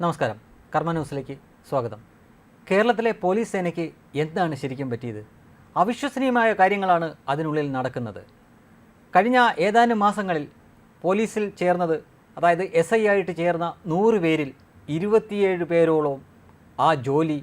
നമസ്കാരം. കർമ്മ ന്യൂസിലേക്ക് സ്വാഗതം. കേരളത്തിലെ പോലീസ് സേനയ്ക്ക് എന്താണ് ശരിക്കും പറ്റിയത്? അവിശ്വസനീയമായ കാര്യങ്ങളാണ് അതിനുള്ളിൽ നടക്കുന്നത്. കഴിഞ്ഞ ഏതാനും മാസങ്ങളിൽ പോലീസിൽ ചേർന്നത് അതായത് എസ് ഐ ആയിട്ട് ചേർന്ന നൂറ് പേരിൽ ഇരുപത്തിയേഴ് പേരോളം ആ ജോലി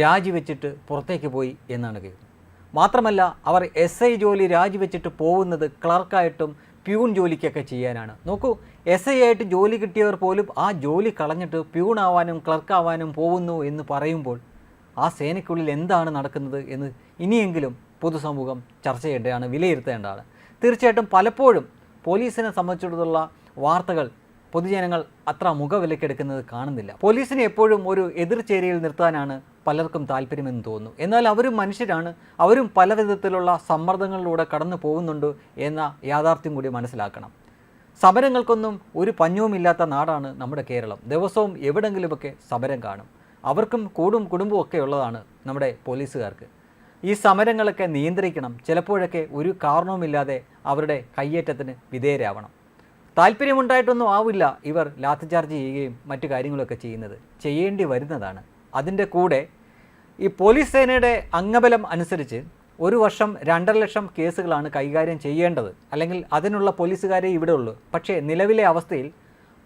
രാജിവെച്ചിട്ട് പുറത്തേക്ക് പോയി എന്നാണ് കേൾക്കുന്നത്. മാത്രമല്ല അവർ എസ് ഐ ജോലി രാജിവെച്ചിട്ട് പോകുന്നത് ക്ലർക്കായിട്ടും പ്യൂൺ ജോലിക്കൊക്കെ ചെയ്യാനാണ്. നോക്കൂ എസ് ഐ ആയിട്ട് ജോലി കിട്ടിയവർ പോലും ആ ജോലി കളഞ്ഞിട്ട് പ്യൂൺ ആവാനും ക്ലർക്ക് ആവാനും പോകുന്നു എന്ന് പറയുമ്പോൾ ആ സേനയ്ക്കുള്ളിൽ എന്താണ് നടക്കുന്നത് എന്ന് ഇനിയെങ്കിലും പൊതുസമൂഹം ചർച്ച ചെയ്യേണ്ടതാണ് വിലയിരുത്തേണ്ടതാണ്. തീർച്ചയായിട്ടും പലപ്പോഴും പോലീസിനെ സംബന്ധിച്ചിടത്തോളം വാർത്തകൾ പൊതുജനങ്ങൾ അത്ര മുഖവിലക്കെടുക്കുന്നത് കാണുന്നില്ല. പോലീസിനെ എപ്പോഴും ഒരു എതിർചേരിയിൽ നിർത്താനാണ് പലർക്കും താല്പര്യമെന്ന് തോന്നുന്നു. എന്നാൽ അവരും മനുഷ്യരാണ്. അവരും പല വിധത്തിലുള്ള സമ്മർദ്ദങ്ങളിലൂടെ കടന്നു പോകുന്നുണ്ട് എന്ന യാഥാർത്ഥ്യം കൂടി മനസ്സിലാക്കണം. സമരങ്ങൾക്കൊന്നും ഒരു പഞ്ഞവുമില്ലാത്ത നാടാണ് നമ്മുടെ കേരളം. ദിവസവും എവിടെങ്കിലുമൊക്കെ സമരം കാണും. അവർക്കും കൂടും കുടുംബവും ഒക്കെ ഉള്ളതാണ് നമ്മുടെ പോലീസുകാർക്ക്. ഈ സമരങ്ങളൊക്കെ നിയന്ത്രിക്കണം. ചിലപ്പോഴൊക്കെ ഒരു കാരണവുമില്ലാതെ അവരുടെ കയ്യേറ്റത്തിന് വിധേയരാവണം. താല്പര്യമുണ്ടായിട്ടൊന്നും ആവില്ല ഇവർ ലാത്തിചാർജ് ചെയ്യുകയും മറ്റു കാര്യങ്ങളൊക്കെ ചെയ്യുന്നത്. ചെയ്യേണ്ടി വരുന്നതാണ്. അതിന്റെ കൂടെ ഈ പോലീസ് സേനയുടെ അംഗബലം അനുസരിച്ച് ഒരു വർഷം രണ്ടര ലക്ഷം കേസുകളാണ് കൈകാര്യം ചെയ്യേണ്ടത്. അല്ലെങ്കിൽ അതിനുള്ള പോലീസുകാരെ ഇവിടെ ഉള്ളൂ. പക്ഷേ നിലവിലെ അവസ്ഥയിൽ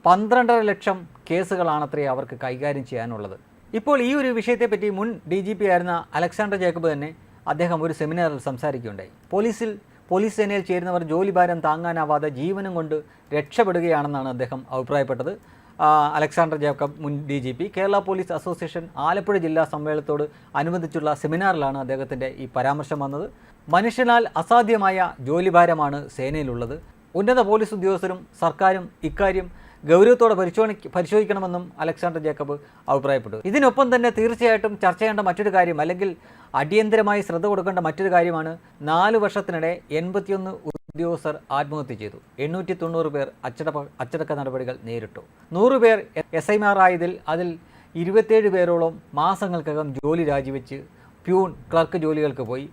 പന്ത്രണ്ടര ലക്ഷം കേസുകളാണത്രേ അവർക്ക് കൈകാര്യം ചെയ്യാനുള്ളത്. ഇപ്പോൾ ഈ ഒരു വിഷയത്തെപ്പറ്റി മുൻ ഡി ജി പി ആയിരുന്ന അലക്സാണ്ടർ ജേക്കബ് തന്നെ അദ്ദേഹം ഒരു സെമിനാറിൽ സംസാരിക്കുകയുണ്ടായി. പോലീസിൽ പോലീസ് സേനയിൽ ചേരുന്നവർ ജോലിഭാരം താങ്ങാനാവാതെ ജീവനം കൊണ്ട് രക്ഷപ്പെടുകയാണെന്നാണ് അദ്ദേഹം അഭിപ്രായപ്പെട്ടത്. അലക്സാണ്ടർ ജേക്കബ് മുൻ D G P Kerala police association Alappuzha ജില്ലാ സമ്മേളനത്തോട് അനുബന്ധിച്ചുള്ള സെമിനാറിലാണ് അദ്ദേഹത്തിന്റെ ഈ പരാമർശം വന്നത്. മനുഷ്യനാൽ അസാധ്യമായ ജോലിഭാരമാണ് സേനയിലുള്ളത്. ഉന്നത പോലീസ് ഉദ്യോഗസ്ഥരും സർക്കാരും ഇക്കാര്യം ഗൗരവത്തോടെ പരിശോധി പരിശോധിക്കണമെന്നും അലക്സാണ്ടർ ജേക്കബ് അഭിപ്രായപ്പെട്ടു. ഇതിനൊപ്പം തന്നെ തീർച്ചയായിട്ടും ചർച്ച ചെയ്യേണ്ട മറ്റൊരു കാര്യം അല്ലെങ്കിൽ അടിയന്തരമായി ശ്രദ്ധ കൊടുക്കേണ്ട മറ്റൊരു കാര്യമാണ് നാല് വർഷത്തിനിടെ എൺപത്തിയൊന്ന് ഉദ്യോഗസ്ഥർ ആത്മഹത്യ ചെയ്തു. എണ്ണൂറ്റി തൊണ്ണൂറ് പേർ അച്ചടക്ക അച്ചടക്ക നടപടികൾ നേരിട്ടു. നൂറ് പേർ എസ് ആയതിൽ അതിൽ ഇരുപത്തേഴ് പേരോളം മാസങ്ങൾക്കകം ജോലി രാജിവെച്ച് പ്യൂൺ ക്ലർക്ക് ജോലികൾക്ക് പോയി.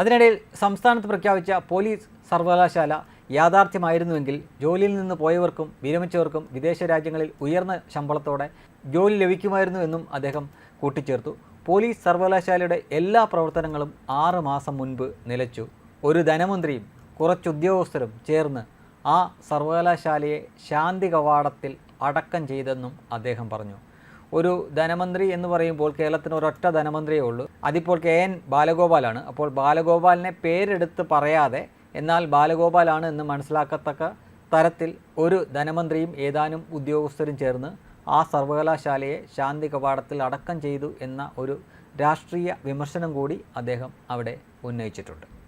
അതിനിടയിൽ സംസ്ഥാനത്ത് പ്രഖ്യാപിച്ച പോലീസ് സർവകലാശാല യാഥാർത്ഥ്യമായിരുന്നുവെങ്കിൽ ജോലിയിൽ നിന്ന് പോയവർക്കും വിരമിച്ചവർക്കും വിദേശ രാജ്യങ്ങളിൽ ഉയർന്ന ശമ്പളത്തോടെ ജോലി ലഭിക്കുമായിരുന്നു എന്നും അദ്ദേഹം കൂട്ടിച്ചേർത്തു. പോലീസ് സർവകലാശാലയുടെ എല്ലാ പ്രവർത്തനങ്ങളും ആറ് മാസം മുൻപ് നിലച്ചു. ഒരു ധനമന്ത്രിയും കുറച്ച് ഉദ്യോഗസ്ഥരും ചേർന്ന് ആ സർവകലാശാലയെ ശാന്തി കവാടത്തിൽ അടക്കം ചെയ്തെന്നും അദ്ദേഹം പറഞ്ഞു. ഒരു ധനമന്ത്രി എന്ന് പറയുമ്പോൾ കേരളത്തിന് ഒരൊറ്റ ധനമന്ത്രിയേ ഉള്ളൂ. അതിപ്പോൾ കെ എൻ ബാലഗോപാലാണ്. അപ്പോൾ ബാലഗോപാലിനെ പേരെടുത്ത് പറയാതെ എന്നാൽ ബാലഗോപാലാണ് എന്ന് മനസ്സിലാക്കത്തക്ക തരത്തിൽ ഒരു ധനമന്ത്രിയും ഏതാനും ഉദ്യോഗസ്ഥരും ചേർന്ന് ആ സർവകലാശാലയെ ശാന്തി കവാടത്തിൽ അടക്കം ചെയ്തു എന്ന ഒരു രാഷ്ട്രീയ വിമർശനം കൂടി അദ്ദേഹം അവിടെ ഉന്നയിച്ചിട്ടുണ്ട്.